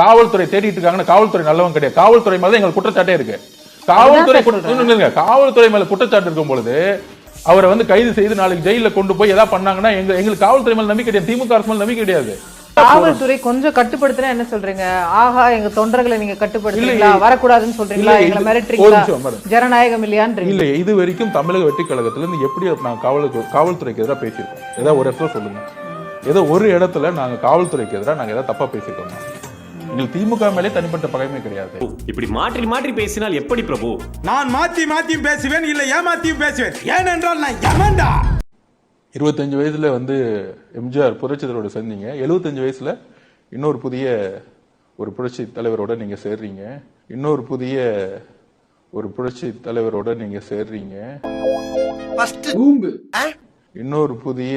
காவல்துறை தேடிட்டு இருக்காங்கன்னா காவல்துறை நல்லவன் கிடையாது. காவல்துறை மேல எங்களுக்கு குற்றச்சாட்டே இருக்கு. காவல்துறை காவல்துறை மேல குற்றச்சாட்டு இருக்கும் பொழுது அவரை வந்து கைது செய்து நாளைக்கு ஜெயில கொண்டு போய் ஏதாவது பண்ணாங்கன்னா எங்க எங்களுக்கு காவல்துறை மேல நம்பிக்கை கிடையாது. திமுக அரசு மேல நம்பிக்கை கிடையாது. காவல்துறை கொஞ்சம் கட்டுப்படுத்தினா என்ன சொல்றீங்க? ஆஹா எங்க தொண்டர்களை நீங்க கட்டுப்படுத்துறீங்களா? இல்லை. வரக்கூடாதுன்னு சொல்றீங்களா? இல்லை, எங்களை மிரட்டுறீங்களா. இல்ல ஜனநாயகம் இல்லையான்றீங்க. இது வரைக்கும் தமிழக வெற்றி கழகத்துல இருந்து எப்படி நாங்க காவலுக்கு காவல்துறைக்கு எதிராக பேசியிருக்கோம்? ஏதாவது ஒரு இடத்துல சொல்லுங்க. ஏதோ ஒரு இடத்துல நாங்க காவல்துறைக்கு எதிராக நாங்க ஏதாவது தப்பா பேசியிருக்கோம்? எங்களுக்கு திமுக மேலே தனிப்பட்ட பகைமை கிடையாது. இப்படி மாற்றி மாற்றி பேசினால் எப்படி பிரபு? நான் மாத்தி மாத்தியும் பேசுவேன் இல்லை ஏமாத்தியும் பேசுவேன். ஏனென்றால் நான் யமன்டா. இருபத்தஞ்சு வயசுல வந்து எம்ஜிஆர் புரட்சி தலைவரோட சேர்ந்தீங்க எழுபத்தஞ்சு வயசுல இன்னொரு புதிய ஒரு புரட்சி தலைவரோட நீங்க சேர்றீங்க. இன்னொரு புதிய ஒரு புரட்சி தலைவரோட நீங்க சேர்றீங்க. இன்னொரு புதிய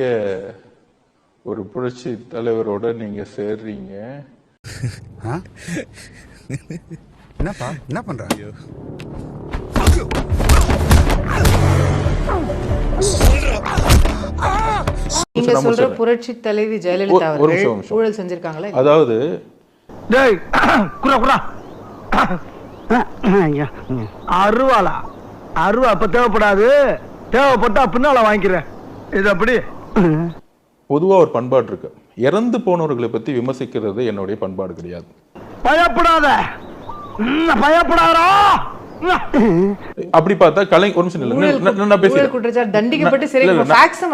ஒரு புரட்சி தலைவரோட நீங்க சேர்றீங்க. என்னப்பா? என்ன பண்ற? நீங்க நம்ம சொல்ற. புரட்சி தலைவி ஜெயலலிதா அவர்கள். ஊழல் செஞ்சிருக்காங்களா அதாவது டேய் குரா குரா. அருவாளா. அருவா அப்ப தேவைப்படாது. தேவைப்பட்டா பின்னால வாங்கிக்கிறேன். இது அப்படி. பொதுவா ஒரு பண்பாடு இருக்கு இறந்து போனவர்களை பத்தி விமர்சிக்கிறது என்னுடைய பண்பாடு கிடையாது. பயப்படாத. ம், பயப்படாதடா? அப்படி பார்த்தா கலை ஒரு நிமிஷம் இல்ல, நான் பேசுறேன் தண்டிக்கப்பட்டு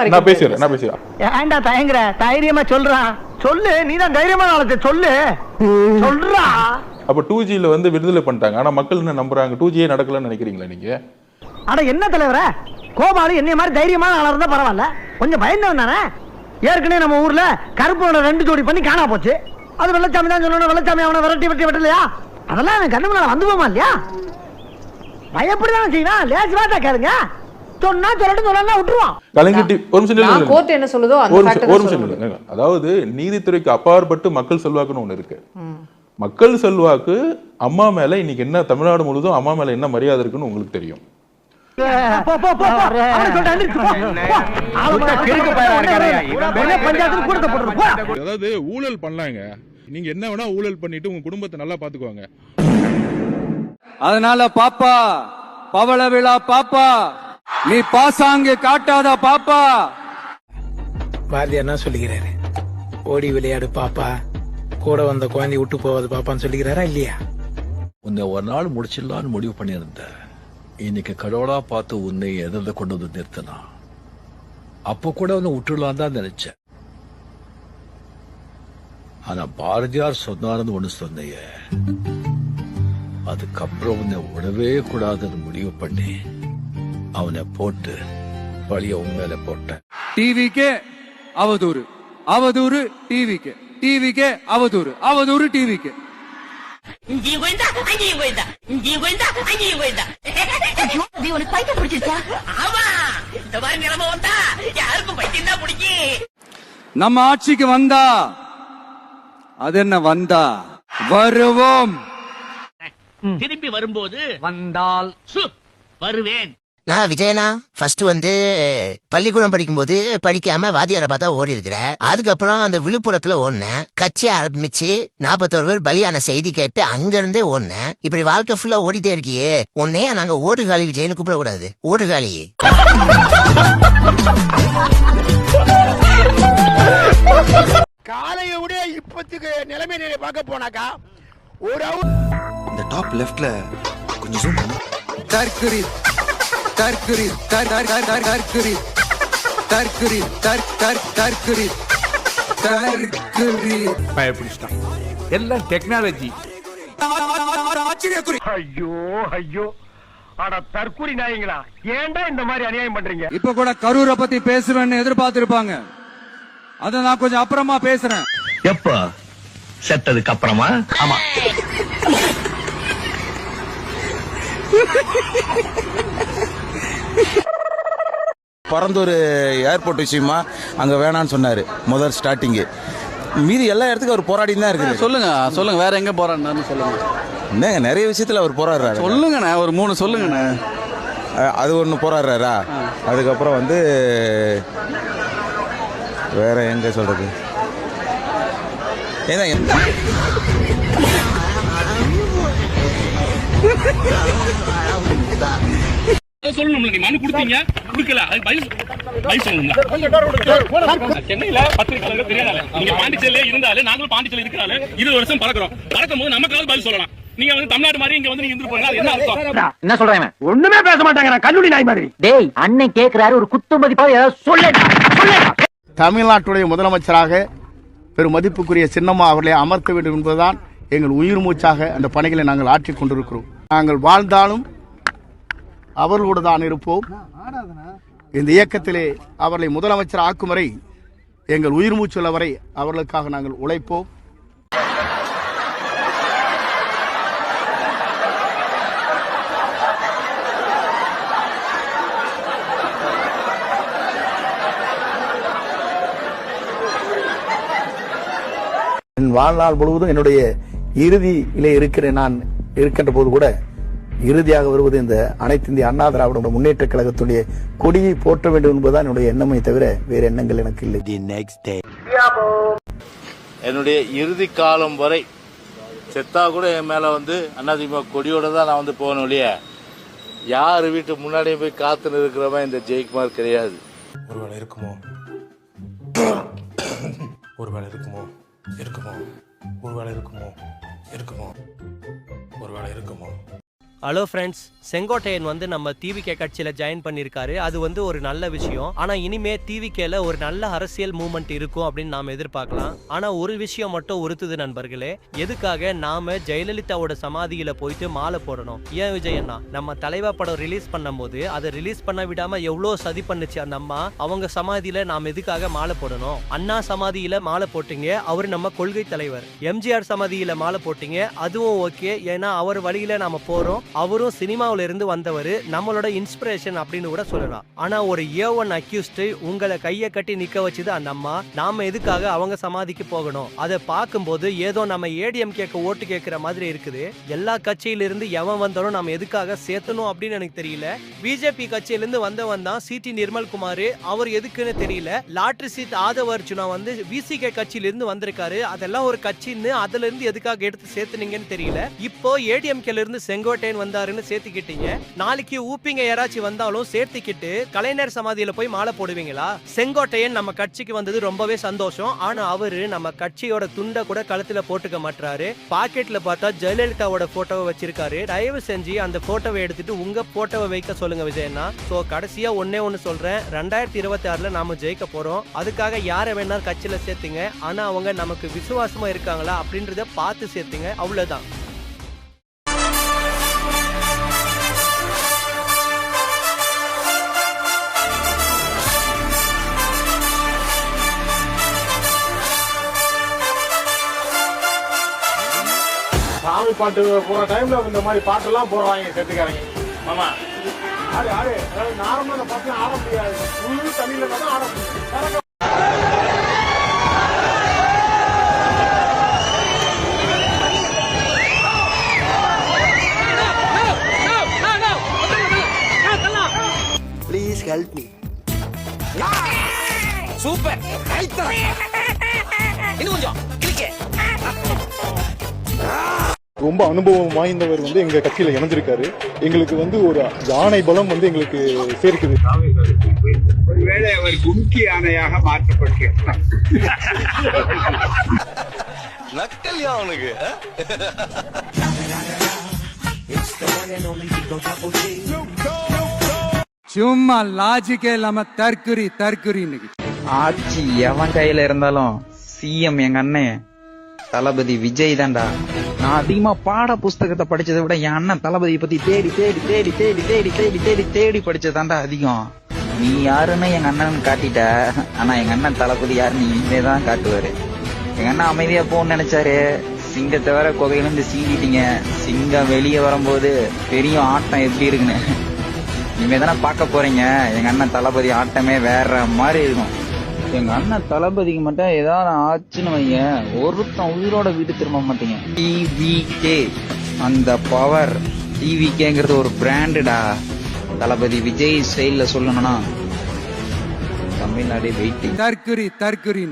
நான்- பேசுறேன் நான் பேசுறேன் ஏன்டா தயங்குற? தைரியமா சொல்றான் சொல்லு நீ தான் தைரியமா நாளத்தை சொல்லு. சொல்றா. அப்ப டூ ஜில வந்து விடுதலை பண்ணிட்டாங்க. ஆனா மக்கள் என்ன நம்புறாங்க? டூ ஜியே நடக்கலன்னு நினைக்கிறீங்களா நீங்க? அட என்ன தலைவர? கோபாலு என்னைய மாதிரி தைரியமான ஆளா இருந்தா பரவாயில்ல. கொஞ்சம் பயந்தவன் தானே? ஏற்கனவே நம்ம ஊர்ல கருப்போட ரெண்டு ஜோடி பண்ணி காணா போச்சு. அது வெள்ளச்சாமி தான் சொல்லணும் வெள்ளச்சாமி அவனை விரட்டி விரட்டி விட்டலையா அதெல்லாம் அவன் கண்ணு முன்னால வந்து போமா இல்லையா? பயப்படிதான் செய்வான்? லேசு வாட்டா கேளுங்க. சொன்னா சொல்லட்டும் சொல்லலாம் விட்டுருவான். கலைஞர் டி- ஒரு நிமிஷம். கோர்ட் என்ன சொல்லுதோ அந்த ஒரு நிமிஷம். அதாவது நீதித்துறைக்கு அப்பாற்பட்டு மக்கள் செல்வாக்குன்னு ஒண்ணு இருக்கு. மக்கள் செல்வாக்கு அம்மா மேல இன்னைக்கு என்ன தமிழ்நாடு முழுதும் அம்மா மேல என்ன மரியாதை இருக்குன்னு உங்களுக்கு தெரியும். அதாவது ஊழல் பண்ணலாங்க. நீங்க என்ன வேணா ஊழல் பண்ணிட்டு உங்க குடும்பத்தை நல்லா பாத்துக்குவாங்க அதனால பாப்பா பவள விழா பாப்பா நீ பாசாங்கு காட்டாத பாப்பா. பாரதியார் என்ன சொல்லுகிறாரு. ஓடி விளையாடு பாப்பா. கூட வந்த குழந்தை விட்டு போவது பாப்பான்னு சொல்லுகிறாரா இல்லையா? உன்னை ஒரு நாள் முடிச்சிடலான்னு முடிவு பண்ணியிருந்த இன்னைக்கு கடவுளா பார்த்து உன்னை எதிர்த்து கொண்டு வந்து நிறுத்தினா. அப்போ கூட உன்னை விட்டுடலாம் தான் நினைச்சேன். ஆனா பாரதியார் சொன்னாருன்னு ஒண்ணு சொன்னையே. அதுக்கப்புறம் உன்னை விடவே கூடாதுன்னு முடிவு பண்ணி அவனை போட்டு பழிய உன் மேல போட்டேன். டிவிக்கே அவதூறு. அவதூறு டிவிக்கு. டிவிக்கே அவதூறு. அவதூறு டிவிக்கு. இங்கேயும் போயிருந்தா அங்கேயும் போயிருந்தா இங்கேயும் போயிருந்தா அங்கேயும் அது உனக்கு பைத்தியம் பிடிச்சிருச்சா? ஆமா இந்த மாதிரி நிலைமை வந்தா யாருக்கும் பைத்தியம் தான் பிடிக்கும். நம்ம ஆட்சிக்கு வந்தா அது என்ன வந்தா? வருவோம். திரும்பி வரும்போது வந்தால். சு, வருவேன். நான் விஜயனா ஃபர்ஸ்ட் வந்து பள்ளிக்கூடம் படிக்கும்போது படிக்காம வாத்தியாரை பார்த்தா ஓடி இருக்கிறேன் அதுக்கப்புறம் அந்த விழுப்புரத்துல ஓடினேன். கட்சி ஆரம்பிச்சு நாற்பத்தோரு பேர் பலியான செய்தி கேட்டு அங்க இருந்தே ஓடினேன். இப்படி வாழ்க்கை ஃபுல்லா ஓடிட்டே இருக்கியே. உன்னையே நாங்க ஓடுகாலி விஜயன்னு கூப்பிடக்கூடாது. ஓடுகாலி காலைய விட இப்பத்துக்கு நிலைமை நிலை பார்க்க போனாக்கா ஒரு இந்த டாப் லெஃப்ட்ல கொஞ்சம் ஜூம் பண்ணு. தற்குறி தற்குறி தற்குறி தற்குறி தற்குறி பயப்பிடிச்சிட்டான். எல்லாம் டெக்னாலஜி ஆச்சரியக்குறி. ஐயோ ஐயோ. அட தற்கூரி நாயங்களா ஏன்டா இந்த மாதிரி அநியாயம் பண்றீங்க? இப்ப கூட கரூரை பத்தி பேசுவேன்னு எதிர்பார்த்திருப்பாங்க. அத நான் கொஞ்சம் அப்புறமா பேசுறேன். எப்ப? செத்ததுக்கு அப்புறமா? ஆமா. பரந்தூர் ஏர்போர்ட் விஷயமா அங்கே வேணான்னு சொன்னார். முதல் ஸ்டார்டிங்கு மீதி எல்லா இடத்துக்கும் அவர் போராடி தான் இருக்குது சொல்லுங்க சொல்லுங்க வேற எங்க போராடினார்னு சொல்லுங்க. என்னங்க நிறைய விஷயத்தில் அவர் போராடுறாரு. சொல்லுங்கண்ணே ஒரு மூணு சொல்லுங்கண்ணே. அது ஒன்று போராடுறாரா? அதுக்கப்புறம் வந்து வேற எங்க சொல்றது? ஏன்னா எந்த அதை சொல்லணும்ல நீ மனு கொடுத்தீங்க கொடுக்கல. அது பதில் பதில் சொல்லணும்ல சென்னையில பத்திரிகையாளர்கள் தெரியாதால. நீங்க பாண்டிச்சேரியில இருந்தாலே நாங்களும் பாண்டிச்சேரியில இருக்கிறால இருபது வருஷம் பறக்கிறோம் பறக்கும் போது நமக்காவது பதில் சொல்லலாம். நீங்க வந்து தமிழ்நாடு மாதிரி இங்க வந்து நீங்க இருந்து போறீங்க. அது என்ன அர்த்தம்? என்ன சொல்றேன் ஒண்ணுமே பேச மாட்டாங்க கல்லூரி நாய் மாதிரி. டேய் அண்ணன் கேக்குறாரு ஒரு குத்து மதிப்பா ஏதாவது சொல்லேடா சொல்லேடா. தமிழ்நாட்டுடைய முதலமைச்சராக பெரும் மதிப்புக்குரிய சின்னம்மா அவர்களை அமர்த்த வேண்டும் என்பதுதான் எங்கள் உயிர் மூச்சாக அந்த பணிகளை நாங்கள் ஆற்றிக் கொண்டிருக்கிறோம். நாங்கள் வாழ்ந்தாலும் அவர்களோடு தான் இருப்போம். இந்த இயக்கத்திலே அவர்களை முதலமைச்சர் ஆக்கும் வரை எங்கள் உயிர் மூச்சுள்ள வரை அவர்களுக்காக நாங்கள் உழைப்போம். என் வாழ்நாள் முழுவதும் என்னுடைய இறுதியிலே இருக்கிற நான் இருக்கின்ற போது கூட இறுதியாக வருவது இந்த அனைத்து இந்திய அண்ணா திராவிட முன்னேற்ற கழகத்துடைய கொடியை போற்ற வேண்டும் என்பதுதான் என்னுடைய எண்ணமே தவிர வேறு எண்ணங்கள் எனக்கு இல்லை. என்னுடைய இறுதி காலம் வரை செத்தா கூட என் மேல வந்து அதிமுக கொடியோட தான் நான் வந்து போகணும் ஒழிய யார் வீட்டு முன்னாடியும் போய் காத்துன்னு இருக்கிறவன் இந்த ஜெயக்குமார் கிடையாது. ஒருவேளை இருக்குமோ? ஒருவேளை இருக்குமோ? இருக்குமோ? ஒருவேளை இருக்குமோ? இருக்குமோ? ஒருவேளை இருக்குமோ? ஹலோ ஃப்ரெண்ட்ஸ் செங்கோட்டையன் வந்து நம்ம டிவிகே கட்சியில் ஜாயின் பண்ணியிருக்காரு. அது வந்து ஒரு நல்ல விஷயம். ஆனால் இனிமே டிவிகேல ஒரு நல்ல அரசியல் மூமெண்ட் இருக்கும் அப்படின்னு நாம் எதிர்பார்க்கலாம். ஆனால் ஒரு விஷயம் மட்டும் உறுத்துது நண்பர்களே. எதுக்காக நாம ஜெயலலிதாவோட சமாதியில் போயிட்டு மாலை போடணும்? ஏன் விஜயண்ணா நம்ம தலைவா படம் ரிலீஸ் பண்ணும்போது அதை ரிலீஸ் பண்ண விடாமல் எவ்வளோ சதி பண்ணுச்சு அந்த அம்மா? அவங்க சமாதியில் நாம் எதுக்காக மாலை போடணும்? அண்ணா சமாதியில் மாலை போட்டீங்க. அவர் நம்ம கொள்கை தலைவர். எம்ஜிஆர் சமாதியில் மாலை போட்டீங்க. அதுவும் ஓகே ஏன்னா அவர் வழியில் நாம் போகிறோம் அவரும் சினிமாவில இருந்து வந்தவர். நம்மளோட இன்ஸ்பிரேஷன் அப்படின்னு கூட சொல்லலாம். ஆனா ஒரு ஏ ஒன் அக்யூஸ்ட் உங்களை கையை கட்டி நிக்க வச்சது அந்த அம்மா. நாம எதுக்காக அவங்க சமாதிக்கு போகணும்? அதை பார்க்கும்போது ஏதோ நம்ம ஏடிஎம் கேட்க ஓட்டு கேட்கிற மாதிரி இருக்குது. எல்லா கட்சியிலிருந்து எவன் வந்தாலும் நம்ம எதுக்காக சேர்த்தணும் அப்படின்னு எனக்கு தெரியல. பிஜேபி கட்சியிலிருந்து வந்தவன் தான் சிடி நிர்மல் குமார் அவர் எதுக்குன்னு தெரியல. லாட்ரி சீட் ஆதவ அர்ஜுனா வந்து விசிகே கட்சியிலிருந்து வந்திருக்காரு. அதெல்லாம் ஒரு கட்சின்னு அதுல இருந்து எதுக்காக எடுத்து சேர்த்துனீங்கன்னு தெரியல. இப்போ ஏடிஎம்கேல இருந்து செங்கோட்டையன் வந்தாருன்னு சேர்த்துக்கிட்டீங்க. நாளைக்கு ஊப்பிங்க யாராச்சும் வந்தாலும் சேர்த்துக்கிட்டு கலைஞர் சமாதியில போய் மாலை போடுவீங்களா? செங்கோட்டையன் நம்ம கட்சிக்கு வந்தது ரொம்பவே சந்தோஷம். ஆனா அவரு நம்ம கட்சியோட துண்டை கூட கழுத்துல போட்டுக்க மாட்டாரு பாக்கெட்ல பார்த்தா ஜெயலலிதாவோட போட்டோவை வச்சிருக்காரு. தயவு செஞ்சு அந்த போட்டோவை எடுத்துட்டு உங்க போட்டோவை வைக்க சொல்லுங்க விஜயண்ணா. சோ கடைசியா ஒன்னே ஒன்னு சொல்றேன். ரெண்டாயிரத்தி இருபத்தி ஆறுல நாம ஜெயிக்க போறோம். அதுக்காக யாரை வேணாலும் கட்சியில சேர்த்துங்க. ஆனா அவங்க நமக்கு விசுவாசமா இருக்காங்களா அப்படின்றத பார்த்து சேர்த்துங்க. அவ்வளவுதான். சாமி பாட்டு போற டைம்ல இந்த மாதிரி பாட்டெல்லாம் போடுறாங்க செத்துக்காரங்க ஆமா. ஆடு ஆடு. அதாவது நார்மலா அந்த பாட்டு ஆட முடியாது. ஃபுல் தமிழ்ல தான் ஆட முடியும் ரொம்ப அனுபவம் வாய்ந்தவர் வந்து எங்க கட்சியில இணைஞ்சிருக்காரு. எங்களுக்கு வந்து ஒரு யானை பலம் வந்து எங்களுக்கு சேர்க்குது. ஒருவேளை அவர் கும்கி யானையாக மாற்றப்பட்டிருக்கிறார் அவனுக்கு. சும்மா லாஜிக்கே இல்லாம தற்குறி தற்குறி ஆட்சி எவன் கையில இருந்தாலும் சிஎம் எங்க அண்ணன் தளபதி விஜய் தான்டா. நான் அதிகமா பாட புஸ்தகத்தை படிச்சதை விட என் அண்ணன் தளபதியை பத்தி தேடி தேடி தேடி தேடி தேடி தேடி தேடி தேடி படிச்சதாண்டா அதிகம். நீ யாருன்னு எங்க அண்ணன் காட்டிட்ட. ஆனா எங்க அண்ணன் தளபதி யாருன்னு இனிமே தான் காட்டுவாரு. எங்க அண்ணன் அமைதியா போன்னு நினைச்சாரு. சிங்கத்தை வேற குகையிலிருந்து சீண்டிட்டீங்க சிங்கம் வெளியே வரும்போது பெரிய ஆட்டம் எப்படி இருக்குன்னு. இனிமே தானே பார்க்க போறீங்க. எங்க அண்ணன் தளபதி ஆட்டமே வேற மாதிரி இருக்கும். எங்க அண்ணன் தளபதிக்கு மட்டும் ஏதாவது ஆச்சுன்னு வைங்க. ஒருத்தன் உயிரோட வீட்டு திரும்ப மாட்டீங்க. டிவிகே அந்த பவர் டிவிகேங்கிறது ஒரு பிராண்டுடா தளபதி விஜய் ஸ்டைல்ல சொல்லணும்னா தமிழ்நாடே வெயிட்டிங் தற்குறி தற்குறி